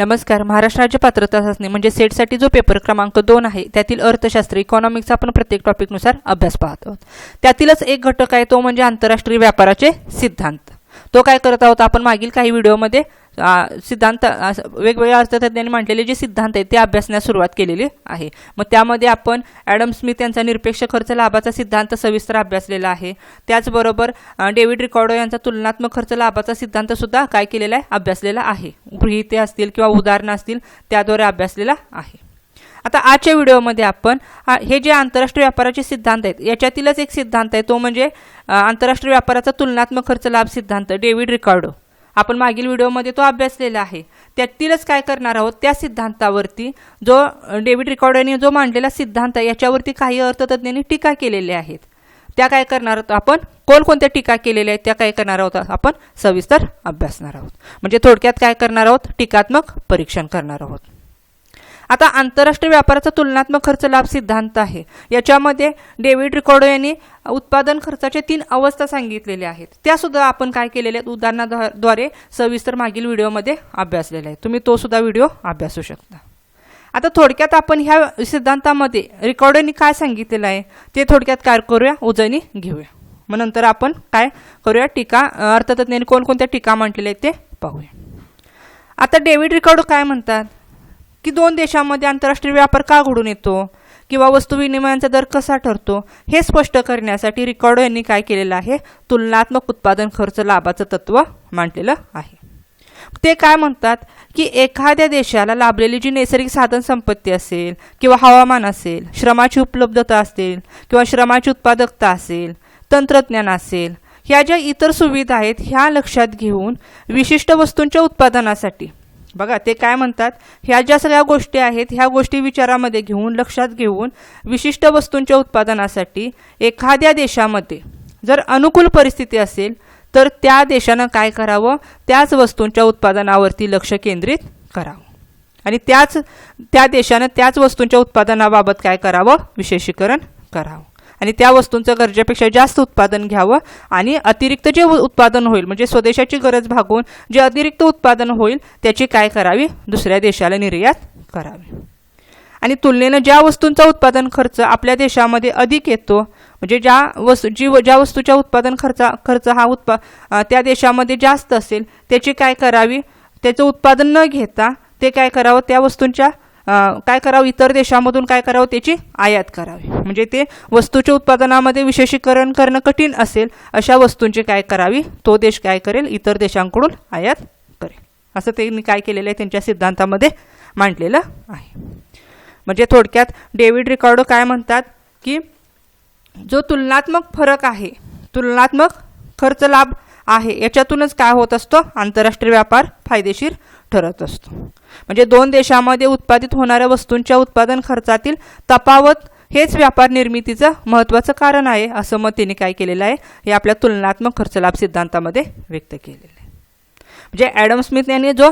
नमस्कार. महाराष्ट्र राज्य पात्रता चाचणी म्हणजे सेटसाठी जो पेपर क्रमांक दोन आहे त्यातील अर्थशास्त्र इकॉनॉमिक्सचा आपण प्रत्येक टॉपिकनुसार अभ्यास पाहतो. आहोत त्यातीलच एक घटक आहे तो म्हणजे आंतरराष्ट्रीय व्यापाराचे सिद्धांत. तो काय करत आहोत आपण मागील काही व्हिडिओमध्ये सिद्धांत वेगवेगळ्या अर्थतज्ञांनी मांडलेले जे सिद्धांत आहेत ते अभ्यासण्यास सुरुवात केलेली आहे. मग त्यामध्ये आपण ॲडम स्मिथ यांचा निरपेक्ष खर्च लाभाचा सिद्धांत सविस्तर अभ्यासलेला आहे. त्याचबरोबर डेव्हिड रिकॉर्डो यांचा तुलनात्मक खर्च लाभाचा सिद्धांतसुद्धा काय केलेला आहे? अभ्यासलेला आहे. गृहिते असतील किंवा उदाहरणं असतील त्याद्वारे अभ्यासलेला आहे. आता आजच्या व्हिडिओमध्ये आपण हे जे आंतरराष्ट्रीय व्यापाराचे सिद्धांत आहेत याच्यातीलच एक सिद्धांत आहे तो म्हणजे आंतरराष्ट्रीय व्यापाराचा तुलनात्मक खर्च लाभ सिद्धांत डेव्हिड रिकार्डो. आपण मागील व्हिडिओमध्ये तो अभ्यासलेला आहे. त्यातीलच काय करणार आहोत त्या सिद्धांतावरती जो डेव्हिड रिकार्डो यांनी जो मांडलेला सिद्धांत आहे याच्यावरती काही अर्थतज्ञांनी टीका केलेल्या आहेत. त्या काय करणार आहोत आपण कोणकोणत्या टीका केलेल्या आहेत त्या काय करणार आहोत आपण सविस्तर अभ्यासणार आहोत. म्हणजे थोडक्यात काय करणार आहोत टीकात्मक परीक्षण करणार आहोत. आता आंतरराष्ट्रीय व्यापाराचा तुलनात्मक खर्च लाभ सिद्धांत आहे. याच्यामध्ये डेव्हिड रिकॉर्डो यांनी उत्पादन खर्चाचे तीन अवस्था सांगितलेल्या आहेत. त्यासुद्धा आपण काय केलेले आहेत? उदाहरणाद्वारे सविस्तर मागील व्हिडिओमध्ये अभ्यासलेला आहे तुम्ही तो सुद्धा व्हिडिओ अभ्यासू शकता. आता थोडक्यात आपण ह्या सिद्धांतामध्ये रिकॉर्डोनी काय सांगितलेलं आहे? ते थोडक्यात काय करूया? उजळणी घेऊया. मग नंतर आपण काय करूया? टीका अर्थतज्ञांनी कोणकोणत्या टीका मांडलेल्या आहेत ते पाहूया. आता डेव्हिड रिकॉर्डो काय म्हणतात? की दोन देशांमध्ये आंतरराष्ट्रीय व्यापार का घडून येतो? किंवा वस्तू विनिमयांचा दर कसा ठरतो? हे स्पष्ट करण्यासाठी रिकॉर्डो यांनी काय केलेलं आहे? तुलनात्मक उत्पादन खर्च लाभाचं तत्व मांडलेलं आहे. ते काय म्हणतात? की एखाद्या देशाला लाभलेली जी नैसर्गिक साधन संपत्ती असेल किंवा हवामान असेल श्रमाची उपलब्धता असेल किंवा श्रमाची उत्पादकता असेल तंत्रज्ञान असेल ह्या ज्या इतर सुविधा आहेत ह्या लक्षात घेऊन विशिष्ट वस्तूंच्या उत्पादनासाठी बघा ते काय म्हणतात? ह्या ज्या सगळ्या गोष्टी आहेत ह्या गोष्टी विचारामध्ये घेऊन लक्षात घेऊन विशिष्ट वस्तूंच्या उत्पादनासाठी एखाद्या देशामध्ये जर अनुकूल परिस्थिती असेल तर त्या देशानं काय करावं? त्याच वस्तूंच्या उत्पादनावरती लक्ष केंद्रित करावं. आणि त्याच त्या देशानं त्याच वस्तूंच्या उत्पादनाबाबत काय करावं? विशेषीकरण करावं. आणि त्या वस्तूंचं गरजेपेक्षा जास्त उत्पादन घ्यावं आणि अतिरिक्त जे उत्पादन होईल म्हणजे स्वदेशाची गरज भागवून जे अतिरिक्त उत्पादन होईल त्याची काय करावी? दुसऱ्या देशाला निर्यात करावी. आणि तुलनेनं ज्या वस्तूंचा उत्पादन खर्च आपल्या देशामध्ये अधिक येतो म्हणजे ज्या वस्तू जी व- ज्या वस्तूच्या उत्पादन खर्चा खर्च हा उत्पा त्या देशामध्ये जास्त असेल त्याची काय करावी? त्याचं उत्पादन न घेता ते काय करावं? त्या वस्तूंच्या काय करावं? इतर देशामधून काय करावं? त्याची आयात करावी. म्हणजे ते वस्तूच्या उत्पादनामध्ये विशेषीकरण करणं कठीण असेल अशा वस्तूंची काय करावी? तो देश काय करेल? इतर देशांकडून आयात करेल. असं त्यांनी काय केलेलं आहे? त्यांच्या सिद्धांतामध्ये मांडलेलं आहे. म्हणजे थोडक्यात डेव्हिड रिकॉर्डो काय म्हणतात? की जो तुलनात्मक फरक आहे तुलनात्मक खर्च लाभ आहे याच्यातूनच काय होत असतो? आंतरराष्ट्रीय व्यापार फायदेशीर ठरत असतो. म्हणजे दोन देशामध्ये उत्पादित होणाऱ्या वस्तूंच्या उत्पादन खर्चातील तफावत हेच व्यापार निर्मितीचं महत्त्वाचं कारण आहे असं मत त्यांनी काय केलेलं आहे हे आपल्या तुलनात्मक खर्च लाभ सिद्धांतामध्ये व्यक्त केलेलं आहे. म्हणजे ॲडम स्मिथ यांनी जो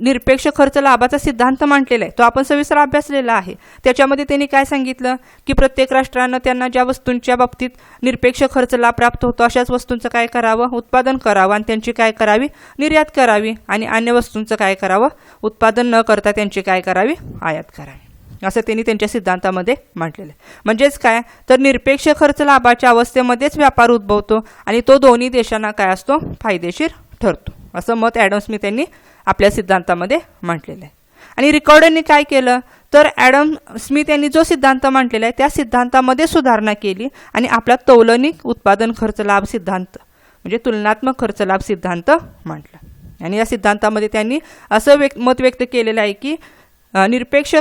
निरपेक्ष खर्च लाभाचा सिद्धांत मांडलेला आहे तो आपण सविस्तर अभ्यासलेला आहे. त्याच्यामध्ये त्यांनी काय सांगितलं? की प्रत्येक राष्ट्रानं त्यांना ज्या वस्तूंच्या बाबतीत निरपेक्ष खर्च लाभ प्राप्त होतो अशाच वस्तूंचं काय करावं? उत्पादन करावं आणि त्यांची काय करावी? निर्यात करावी आणि अन्य वस्तूंचं काय करावं? उत्पादन न करता त्यांची काय करावी? आयात करावी. असं त्यांनी त्यांच्या सिद्धांतामध्ये मांडलेलं आहे. म्हणजेच काय? तर निरपेक्ष खर्च लाभाच्या अवस्थेमध्येच व्यापार उद्भवतो आणि तो दोन्ही देशांना काय असतो? फायदेशीर ठरतो. असं मत ॲडम स्मिथ यांनी आपल्या सिद्धांतामध्ये मांडलेलं आहे. आणि रिकॉर्डनी काय केलं? तर ॲडम स्मिथ यांनी जो सिद्धांत मांडलेला आहे त्या सिद्धांतामध्ये सुधारणा केली आणि आपला तौलनिक उत्पादन खर्च लाभ सिद्धांत म्हणजे तुलनात्मक खर्च लाभ सिद्धांत मांडला आणि या सिद्धांतामध्ये त्यांनी असं व्यक्त मत व्यक्त केलेलं आहे की निरपेक्ष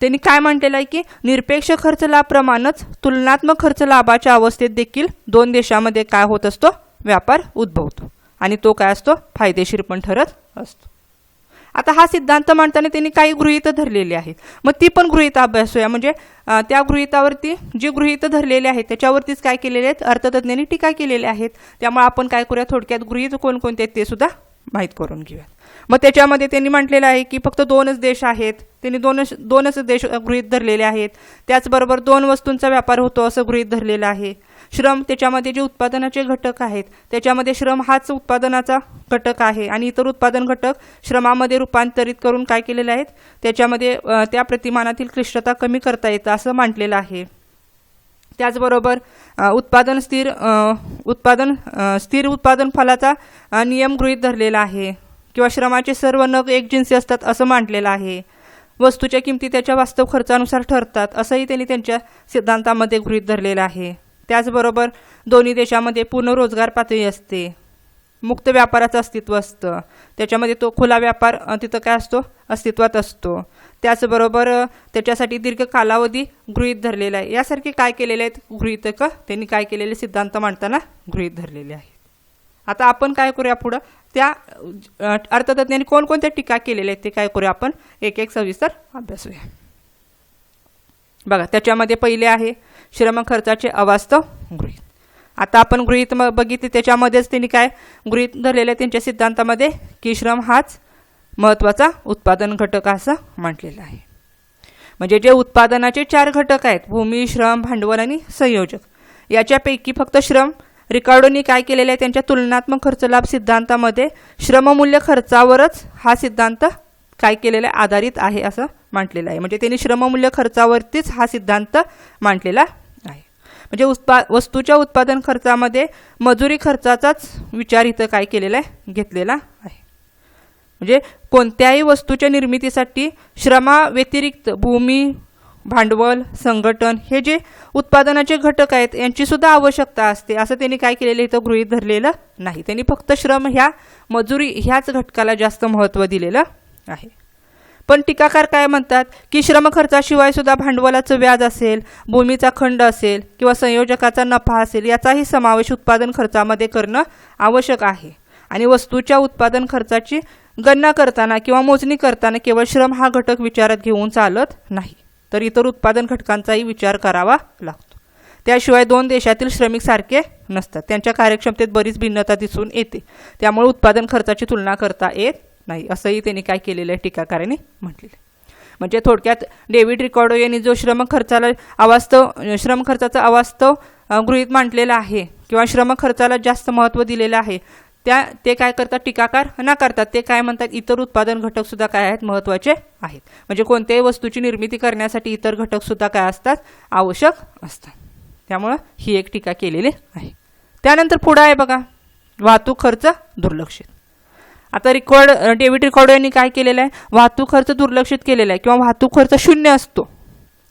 त्यांनी काय म्हटलेलं आहे की निरपेक्ष खर्च लाभप्रमाणेच तुलनात्मक खर्च लाभाच्या अवस्थेत देखील दोन देशामध्ये काय होत असतो? व्यापार उद्भवतो. आणि तो काय असतो? फायदेशीर पण ठरत असतो. आता हा सिद्धांत मांडताना त्यांनी काही गृहितं धरलेली आहेत. मग ती पण गृहितं अभ्यासूया म्हणजे त्या गृहितावरती जी गृहितं धरलेली आहेत त्याच्यावरतीच काय केलेले आहेत? अर्थतज्ज्ञांनी टीका केलेल्या आहेत. त्यामुळे आपण काय करूया? थोडक्यात गृहित कोणकोणते आहेत ते सुद्धा माहीत करून घेऊयात मग त्याच्यामध्ये त्यांनी म्हटलेलं आहे की फक्त दोनच देश आहेत. त्यांनी दोनच दोनच देश गृहीत धरलेले आहेत. त्याचबरोबर दोन वस्तूंचा व्यापार होतो असं गृहीत धरलेलं आहे. श्रम त्याच्यामध्ये जे उत्पादनाचे घटक आहेत त्याच्यामध्ये श्रम हाच उत्पादनाचा घटक आहे आणि इतर उत्पादन घटक श्रमामध्ये रूपांतरित करून काय केलेले आहेत त्याच्यामध्ये त्या प्रतिमानातील क्लिष्टता कमी करता येतं असं मांडलेलं आहे. त्याचबरोबर उत्पादन स्थिर उत्पादन स्थिर उत्पादन फलाचा नियम गृहीत धरलेला आहे किंवा श्रमाचे सर्व नग एकजिन्सी असतात असं मांडलेलं आहे. वस्तूच्या किमती त्याच्या वास्तव खर्चानुसार ठरतात असंही त्यांनी त्यांच्या सिद्धांतामध्ये गृहीत धरलेलं आहे. त्याचबरोबर दोन्ही देशामध्ये पूर्ण रोजगार पातळी असते. मुक्त व्यापाराचं अस्तित्व असतं. त्याच्यामध्ये तो खुला व्यापार तिथं काय असतो? अस्तित्वात असतो. त्याचबरोबर त्याच्यासाठी दीर्घ कालावधी गृहीत धरलेला आहे. यासारखे काय केलेले आहेत? गृहीतक. त्यांनी काय केलेले? सिद्धांत मांडताना गृहीत धरलेले आहेत. आता आपण काय करूया पुढं? त्या अ, अर्थतज्ञांनी कोणकोणत्या टीका केलेल्या आहेत ते काय करूया आपण? एक एक सविस्तर अभ्यासूया बघा त्याच्यामध्ये पहिले आहे श्रम खर्चाचे अवास्तव गृहीत. आता आपण गृहीत म बघितले त्याच्यामध्येच त्यांनी काय गृहीत धरलेलं आहे त्यांच्या सिद्धांतामध्ये की श्रम हाच महत्त्वाचा उत्पादन घटक असं म्हटलेलं आहे. म्हणजे जे उत्पादनाचे चार घटक आहेत भूमी श्रम भांडवल आणि संयोजक याच्यापैकी फक्त श्रम रिकार्डोनी काय केलेलं आहे त्यांच्या तुलनात्मक खर्च लाभ सिद्धांतामध्ये श्रममूल्य खर्चावरच हा सिद्धांत काय केलेला आहे आधारित आहे असं मांडलेला आहे. म्हणजे त्यांनी श्रममूल्य खर्चावरतीच हा सिद्धांत मांडलेला आहे. म्हणजे उत्पा वस्तूच्या उत्पादन खर्चामध्ये मजुरी खर्चाचाच विचार इथं काय केलेला आहे? घेतलेला आहे. म्हणजे कोणत्याही वस्तूच्या निर्मितीसाठी श्रमाव्यतिरिक्त भूमी भांडवल संघटन हे जे उत्पादनाचे घटक आहेत यांचीसुद्धा आवश्यकता असते. असं त्यांनी काय केलेलं इथं गृहीत धरलेलं नाही. त्यांनी फक्त श्रम ह्या मजुरी ह्याच घटकाला जास्त महत्त्व दिलेलं आहे. पण टीकाकार काय म्हणतात की श्रम खर्चाशिवाय सुद्धा भांडवलाचं व्याज असेल भूमीचा खंड असेल किंवा संयोजकाचा नफा असेल याचाही समावेश उत्पादन खर्चामध्ये करणं आवश्यक आहे. आणि वस्तूच्या उत्पादन खर्चाची गणना करताना किंवा मोजणी करताना केवळ श्रम हा घटक विचारात घेऊन चालत नाही तर इतर उत्पादन घटकांचाही विचार करावा लागतो. त्याशिवाय दोन देशातील श्रमिक सारखे नसतात. त्यांच्या कार्यक्षमतेत बरीच भिन्नता दिसून येते. त्यामुळे उत्पादन खर्चाची तुलना करता येत नाही असंही त्यांनी काय केलेलं आहे टीकाकारांनी म्हटलेलं म्हणजे थोडक्यात डेव्हिड रिकॉर्डो यांनी जो श्रम खर्चाला अवास्तव श्रम खर्चाचा अवास्तव गृहित गृहीत मांडलेला आहे किंवा श्रम खर्चाला जास्त महत्त्व दिलेलं आहे त्या ते काय करतात? टीकाकार नाकारतात ते काय म्हणतात? इतर उत्पादन घटकसुद्धा काय आहेत? महत्त्वाचे आहेत. म्हणजे कोणत्याही वस्तूची निर्मिती करण्यासाठी इतर घटकसुद्धा काय असतात? आवश्यक असतात. त्यामुळं ही एक टीका केलेली आहे. त्यानंतर पुढं आहे बघा. वाहतूक खर्च दुर्लक्षित. आता रेकॉर्ड डेबिट रेकॉर्ड यांनी काय केलेलं आहे? वाहतूक खर्च दुर्लक्षित केलेला आहे. किंवा वाहतूक खर्च शून्य असतो.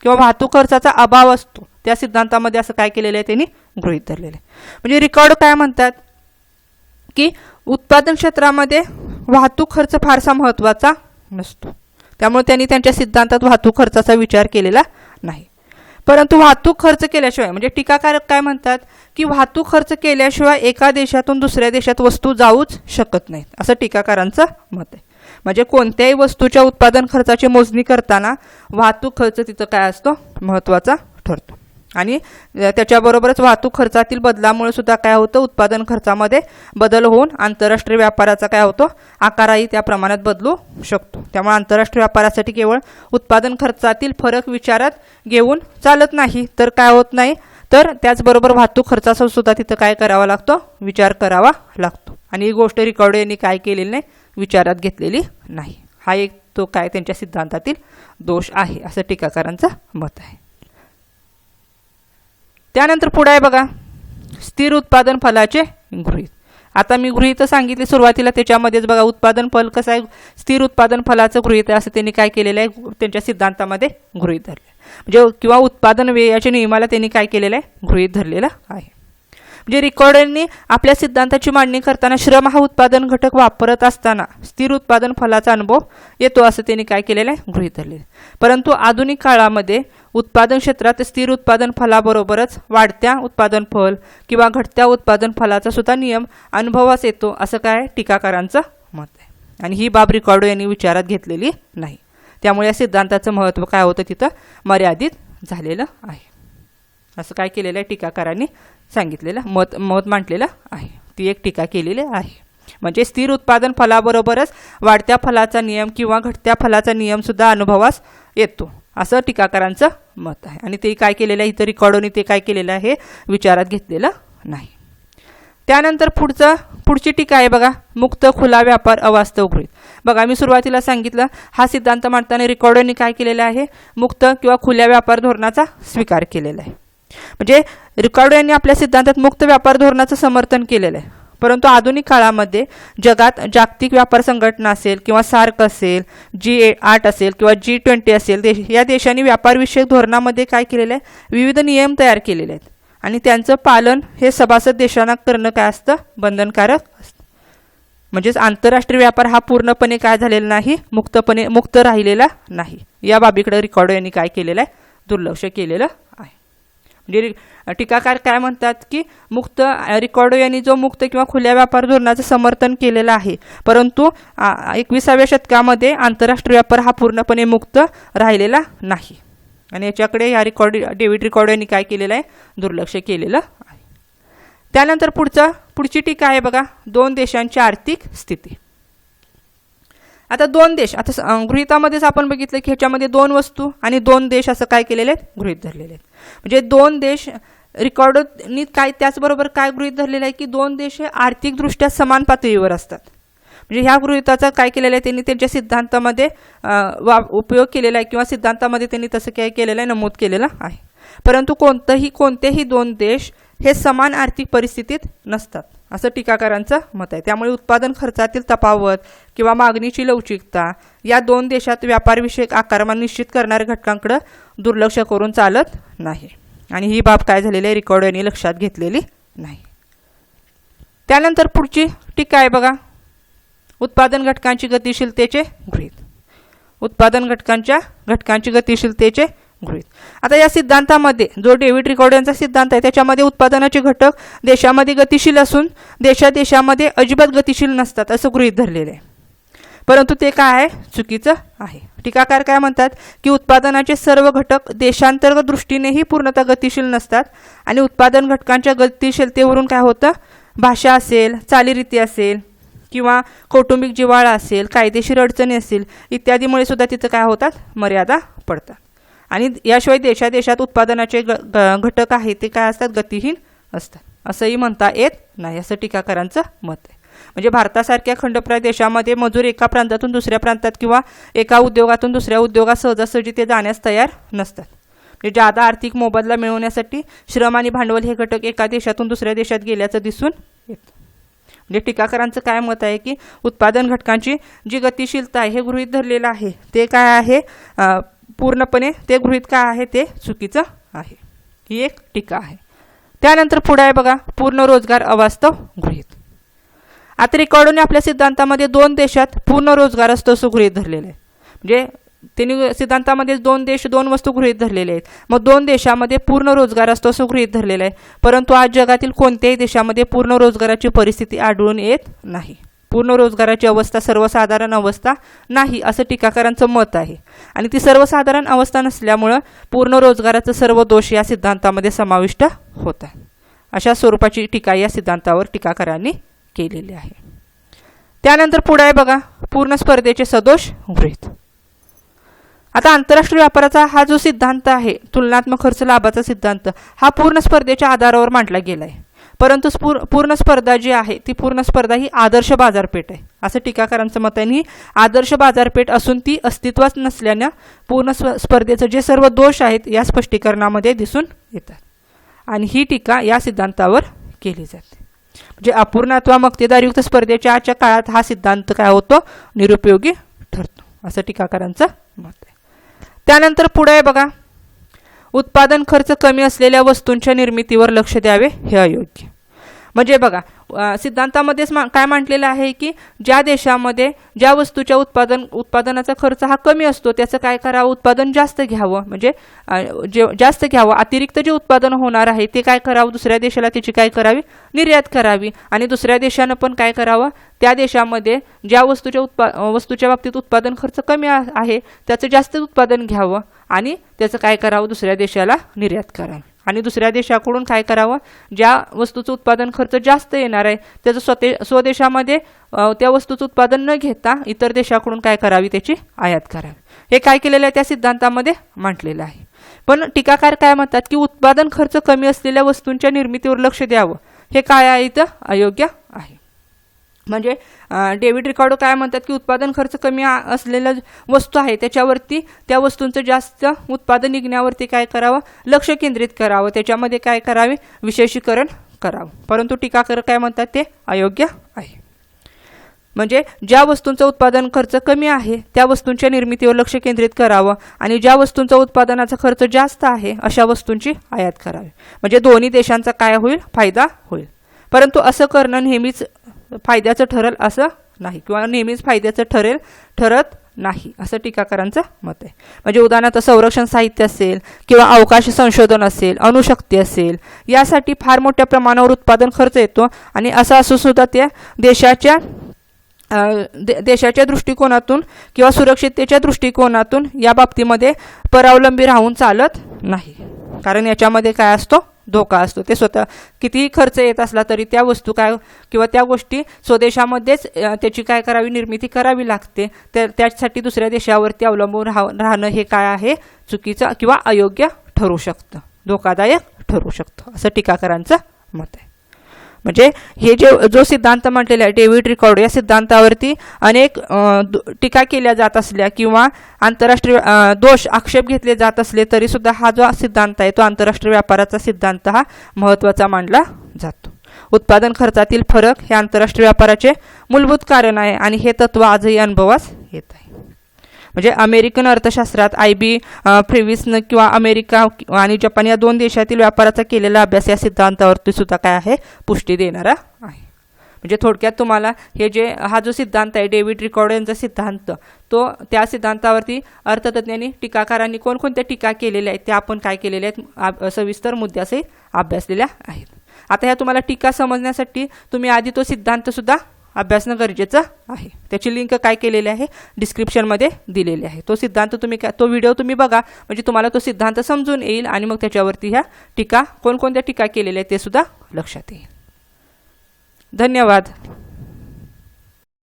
किंवा वाहतूक खर्चाचा अभाव असतो. त्या सिद्धांतामध्ये असं काय केलेलं आहे त्यांनी? गृहीत धरलेलं आहे. म्हणजे रेकॉर्ड काय म्हणतात? की उत्पादन क्षेत्रामध्ये वाहतूक खर्च फारसा महत्त्वाचा नसतो. त्यामुळे त्यांनी त्यांच्या सिद्धांतात वाहतूक खर्चाचा विचार केलेला नाही. परंतु वाहतूक खर्च केल्याशिवाय म्हणजे टीकाकारक काय म्हणतात की वाहतूक खर्च केल्याशिवाय एका देशातून दुसऱ्या देशात वस्तू जाऊच शकत नाहीत असं टीकाकारांचं मत आहे. म्हणजे कोणत्याही वस्तूच्या उत्पादन खर्चाची मोजणी करताना वाहतूक खर्च तिथं काय असतो? महत्त्वाचा ठरतो. आणि त्याच्याबरोबरच वाहतूक खर्चातील बदलामुळे सुद्धा काय होतं उत्पादन खर्चामध्ये बदल होऊन आंतरराष्ट्रीय व्यापाराचा काय होतो आकारही त्या प्रमाणात बदलू शकतो. त्यामुळे आंतरराष्ट्रीय व्यापारासाठी केवळ उत्पादन खर्चातील फरक विचारात घेऊन चालत नाही तर काय होत नाही तर त्याचबरोबर वाहतूक खर्चाचा सुद्धा तिथं काय करावा लागतो विचार करावा लागतो. आणि ही गोष्ट रिकॉर्ड यांनी काय केलेली नाही विचारात घेतलेली नाही. हा एक तो काय त्यांच्या सिद्धांतातील दोष आहे असं टीकाकारांचं मत आहे. त्यानंतर पुढे आहे बघा. स्थिर उत्पादन फलाचे गृहीत. आता मी गृहित सांगितले सुरुवातीला त्याच्यामध्येच बघा उत्पादन फल कसं आहे? स्थिर उत्पादन फलाचं गृहीत आहे असं त्यांनी काय केलेलं आहे? त्यांच्या सिद्धांतामध्ये गृहित धरलं म्हणजे किंवा उत्पादन व्ययाच्या नियमाला त्यांनी काय केलेलं आहे? गृहित धरलेलं आहे. म्हणजे रिकॉर्डरनी आपल्या सिद्धांताची मांडणी करताना श्रम हा उत्पादन घटक वापरत असताना स्थिर उत्पादन फलाचा अनुभव येतो असं त्यांनी काय केलेलं आहे? गृहीत धरले आहे. परंतु आधुनिक काळामध्ये उत्पादन क्षेत्रात स्थिर उत्पादन फलाबरोबरच वाढत्या उत्पादन फल किंवा घटत्या उत्पादन फलाचा सुद्धा नियम अनुभवास येतो असं काय? टीकाकारांचं मत आहे. आणि ही बाब रिकॉर्डो यांनी विचारात घेतलेली नाही. त्यामुळे या सिद्धांताचं महत्त्व काय होतं तिथं मर्यादित झालेलं आहे. असं काय केलेलं आहे? टीकाकारांनी सांगितलेलं मत मत मांडलेलं आहे. ती एक टीका केलेली आहे. म्हणजे स्थिर उत्पादन फलाबरोबरच वाढत्या फलाचा नियम किंवा घटत्या फलाचा नियमसुद्धा अनुभवास येतो. असं टीकाकारांचं मत आहे. आणि ते काय केलेलं आहे? इथं रिकॉर्डोनी ते काय केलेलं आहे? विचारात घेतलेलं नाही. त्यानंतर पुढचं पुढची टीका आहे बघा. मुक्त खुला व्यापार अवास्तव गृहित. बघा मी सुरुवातीला सांगितलं हा सिद्धांत मांडताना रिकॉर्डोनी काय केलेला आहे? मुक्त किंवा खुल्या व्यापार धोरणाचा स्वीकार केलेला आहे. म्हणजे रिकॉर्डो यांनी आपल्या सिद्धांतात मुक्त व्यापार धोरणाचं समर्थन केलेलं आहे. परंतु आधुनिक काळामध्ये जगात जागतिक व्यापार संघटना असेल किंवा सार्क असेल जी ए आठ असेल किंवा जी ट्वेंटी असेल देश या देशांनी व्यापारविषयक धोरणामध्ये काय केलेलं आहे? विविध नियम तयार केलेले आहेत. आणि त्यांचं पालन हे सभासद देशांना करणं काय असतं? बंधनकारक असतं. म्हणजेच आंतरराष्ट्रीय व्यापार हा पूर्णपणे काय झालेला नाही? मुक्तपणे मुक्त राहिलेला नाही. या बाबीकडे रिकॉर्डो यांनी काय केलेलं आहे? दुर्लक्ष केलेलं आहे. म्हणजे टीकाकार काय म्हणतात की मुक्त रिकॉर्डो यांनी जो मुक्त किंवा खुल्या व्यापार धोरणाचं समर्थन केलेलं आहे. परंतु एकविसाव्या शतकामध्ये आंतरराष्ट्रीय व्यापार हा पूर्णपणे मुक्त राहिलेला नाही. आणि याच्याकडे या रिकॉर्ड डेव्हिड रिकॉर्डो यांनी काय केलेलं आहे? दुर्लक्ष केलेलं आहे. त्यानंतर पुढचं पुढची टीका आहे बघा दोन देशांची आर्थिक स्थिती. आता दोन देश आता स- गृहितामध्येच आपण बघितलं की ह्याच्यामध्ये दोन वस्तू आणि दोन देश असं काय केलेले आहेत? गृहित धरलेले आहेत. म्हणजे दोन देश रिकॉर्डनी काय त्याचबरोबर काय गृहित धरलेलं आहे की दोन देश हे आर्थिकदृष्ट्या समान पातळीवर असतात. म्हणजे ह्या गृहिताचा काय केलेलं आहे त्यांनी त्यांच्या सिद्धांतामध्ये वा उपयोग केलेला आहे किंवा सिद्धांतामध्ये त्यांनी तसं काय केलेलं आहे नमूद केलेलं आहे. परंतु कोणतंही कोणतेही दोन देश हे समान आर्थिक परिस्थितीत नसतात. असं टीकाकारांचं मत आहे. त्यामुळे उत्पादन खर्चातील तफावत किंवा मागणीची लवचिकता या दोन देशात व्यापारविषयक आकारमान निश्चित करणाऱ्या घटकांकडे दुर्लक्ष करून चालत नाही. आणि ही बाब काय झालेली आहे रेकॉर्ड यांनी लक्षात घेतलेली नाही. त्यानंतर पुढची टीका आहे बघा. उत्पादन घटकांची गतिशीलतेचे गृहित. उत्पादन घटकांच्या घटकांची गतिशीलतेचे गृहीत. आता या सिद्धांतामध्ये जो डेव्हिड रिकॉर्ड सिद्धांत आहे त्याच्यामध्ये उत्पादनाचे घटक देशामध्ये गतिशील असून देशा देशामध्ये अजिबात गतिशील नसतात असं गृहीत धरलेलं आहे. परंतु ते काय आहे? चुकीचं आहे. टीकाकार काय म्हणतात? की उत्पादनाचे सर्व घटक देशांतर्गत दृष्टीनेही पूर्णतः गतिशील नसतात आणि उत्पादन घटकांच्या गतिशीलतेवरून काय होतं? भाषा असेल चालीरीती असेल किंवा कौटुंबिक जिव्हाळा असेल कायदेशीर अडचणी असेल इत्यादीमुळे सुद्धा तिथं काय होतात? मर्यादा पडतात. आणि याशिवाय देशादेशात उत्पादनाचे ग घटक आहेत ते काय असतात? गतिहीन असतात. असंही म्हणता येत नाही असं टीकाकारांचं मत आहे. म्हणजे भारतासारख्या खंडप्राय देशामध्ये मजूर एका प्रांतातून दुसऱ्या प्रांतात किंवा एका उद्योगातून दुसऱ्या उद्योगात सहजासहजी ते जाण्यास तयार नसतात. म्हणजे जादा आर्थिक मोबदला मिळवण्यासाठी श्रम आणि भांडवल हे घटक एका देशातून दुसऱ्या देशात गेल्याचं दिसून येतं. म्हणजे टीकाकारांचं काय मत आहे की उत्पादन घटकांची जी गतिशीलता आहे हे गृहीत धरलेलं आहे ते काय आहे? पूर्णपणे ते गृहीत काय आहे? ते चुकीचं आहे. ही एक टीका आहे. त्यानंतर पुढे आहे बघा पूर्ण रोजगार अवास्तव गृहीत. आता रेकॉर्डोने आपल्या सिद्धांतामध्ये दोन देशात पूर्ण रोजगार असतो असं गृहित धरलेलं आहे. म्हणजे त्यांनी सिद्धांतामध्ये दोन देश दोन वस्तू गृहीत धरलेले आहेत. मग दोन देशामध्ये पूर्ण रोजगार असतो असं गृहित धरलेलं आहे. परंतु आज जगातील कोणत्याही देशामध्ये पूर्ण रोजगाराची परिस्थिती आढळून येत नाही. पूर्ण रोजगाराची अवस्था सर्वसाधारण अवस्था नाही असं टीकाकारांचं मत आहे. आणि ती सर्वसाधारण अवस्था नसल्यामुळं पूर्ण रोजगाराचं सर्व दोष या सिद्धांतामध्ये समाविष्ट होत आहे. अशा स्वरूपाची टीका या सिद्धांतावर टीकाकारांनी केलेली आहे. त्यानंतर पुढे आहे बघा पूर्ण स्पर्धेचे सदोष गृहित. आता आंतरराष्ट्रीय व्यापाराचा हा जो सिद्धांत आहे तुलनात्मक खर्च लाभाचा सिद्धांत हा पूर्ण स्पर्धेच्या आधारावर मांडला गेला आहे परंतु स्पूर पूर्ण स्पर्धा जी आहे ती पूर्ण स्पर्धा ही आदर्श बाजारपेठ आहे. असं टीकाकारांचं मत आहे. ही आदर्श बाजारपेठ असून ती अस्तित्वात नसल्यानं पूर्ण स्व स्पर्धेचं जे सर्व दोष आहेत या स्पष्टीकरणामध्ये दिसून येतात. आणि ही टीका या सिद्धांतावर केली जाते. म्हणजे अपूर्ण अथवा मक्तेदारयुक्त स्पर्धेच्या आजच्या काळात हा सिद्धांत काय होतो? निरुपयोगी ठरतो. असं टीकाकारांचं मत आहे. त्यानंतर पुढे आहे बघा. उत्पादन खर्च कमी असलेल्या वस्तूंच्या निर्मितीवर लक्ष द्यावे हे अयोग्य. म्हणजे बघा सिद्धांतामध्येच मा काय म्हटलेलं आहे की ज्या देशामध्ये ज्या वस्तूच्या उत्पादन उत्पादनाचा खर्च हा कमी असतो त्याचं काय करावं? उत्पादन जास्त घ्यावं. म्हणजे जे जास्त घ्यावं. अतिरिक्त जे उत्पादन होणार आहे ते काय करावं? दुसऱ्या देशाला त्याची काय करावी? निर्यात करावी. आणि दुसऱ्या देशानं पण काय करावं? त्या देशामध्ये ज्या वस्तूच्या उत्पा वस्तूच्या बाबतीत उत्पादन खर्च कमी आहे त्याचं जास्त उत्पादन घ्यावं. आणि त्याचं काय करावं? दुसऱ्या देशाला निर्यात करावं. आणि दुसऱ्या देशाकडून काय करावं? ज्या वस्तूचं उत्पादन खर्च जास्त येणार आहे त्याचं स्वते स्वदेशामध्ये त्या वस्तूचं उत्पादन न घेता इतर देशाकडून काय करावी? त्याची आयात करावी. हे काय केलेलं आहे? त्या सिद्धांतामध्ये म्हटलेलं आहे. पण टीकाकार काय म्हणतात की उत्पादन खर्च कमी असलेल्या वस्तूंच्या निर्मितीवर लक्ष द्यावं. हे काय आहे इथं? अयोग्य आहे. म्हणजे अं, डेव्हिड काय म्हणतात की उत्पादन खर्च कमी आ- असलेल्या वस्तू आहे त्याच्यावरती त्या वस्तूंचं जास्त उत्पादन निघण्यावरती काय करावं? लक्ष केंद्रित करावं. त्याच्यामध्ये काय करावे? विशेषीकरण करावं. परंतु टीकाकर काय म्हणतात ते? अयोग्य आहे. म्हणजे ज्या वस्तूंचं उत्पादन खर्च कमी आहे त्या वस्तूंच्या निर्मितीवर लक्ष केंद्रित करावं आणि ज्या वस्तूंचा उत्पादनाचा खर्च जास्त आहे अशा वस्तूंची आयात करावी. म्हणजे दोन्ही देशांचा काय होईल? फायदा होईल. परंतु असं करणं नेहमीच फायद्याचं ठरेल असं नाही. किंवा नेहमीच फायद्याचं ठरेल ठरत नाही असं टीकाकारांचं मत आहे. म्हणजे उदाहरणार्थ संरक्षण साहित्य असेल किंवा अवकाश संशोधन असेल अणुशक्ती असेल यासाठी फार मोठ्या प्रमाणावर उत्पादन खर्च येतो. आणि असं असून सुद्धा त्या देशाच्या दे देशाच्या दृष्टिकोनातून किंवा सुरक्षिततेच्या दृष्टिकोनातून या बाबतीमध्ये परावलंबी राहून चालत नाही. कारण याच्यामध्ये काय असतो? धोका असतो. ते स्वतः कितीही खर्च येत असला तरी त्या वस्तू काय किंवा त्या गोष्टी स्वदेशामध्येच त्याची काय करावी निर्मिती करावी लागते. तर त्यासाठी दुसऱ्या देशावरती अवलंबून राह राहणं हे काय आहे? चुकीचं किंवा अयोग्य ठरू शकतं. धोकादायक ठरू शकतं. असं टीकाकरांचं मत आहे. म्हणजे हे जे जो सिद्धांत म्हटलेला आहे डेव्हिड रिकॉर्ड या सिद्धांतावरती अनेक टीका केल्या जात असल्या किंवा आंतरराष्ट्रीय दोष आक्षेप घेतले जात असले तरीसुद्धा हा जो सिद्धांत आहे तो आंतरराष्ट्रीय व्यापाराचा सिद्धांत हा महत्त्वाचा मानला जातो. उत्पादन खर्चातील फरक हे आंतरराष्ट्रीय व्यापाराचे मूलभूत कारण आहे आणि हे तत्व आजही अनुभवास येत आहे. म्हणजे अमेरिकन अर्थशास्त्रात आय बी फ्रिविसनं किंवा अमेरिका आणि जपान या दोन देशातील व्यापाराचा केलेला अभ्यास या सिद्धांतावरती सुद्धा काय आहे? पुष्टी देणारा आहे. म्हणजे थोडक्यात तुम्हाला हे जे हा जो सिद्धांत आहे डेव्हिड रिकॉर्ड यांचा सिद्धांत तो त्या सिद्धांतावरती अर्थतज्ञांनी टीकाकारांनी कोणकोणत्या टीका केलेल्या आहेत त्या आपण काय केलेल्या आहेत सविस्तर मुद्द्यासही अभ्यासलेल्या आहेत. आता ह्या तुम्हाला टीका समजण्यासाठी तुम्ही आधी तो सिद्धांतसुद्धा अभ्यासणं गरजेचं आहे. त्याची लिंक काय केलेली आहे? डिस्क्रिप्शनमध्ये दिलेली आहे. तो सिद्धांत तुम्ही काय तो व्हिडिओ तुम्ही बघा. म्हणजे तुम्हाला तो सिद्धांत समजून येईल आणि मग त्याच्यावरती ह्या टीका कोणकोणत्या टीका केलेल्या आहेत ते सुद्धा लक्षात येईल. धन्यवाद.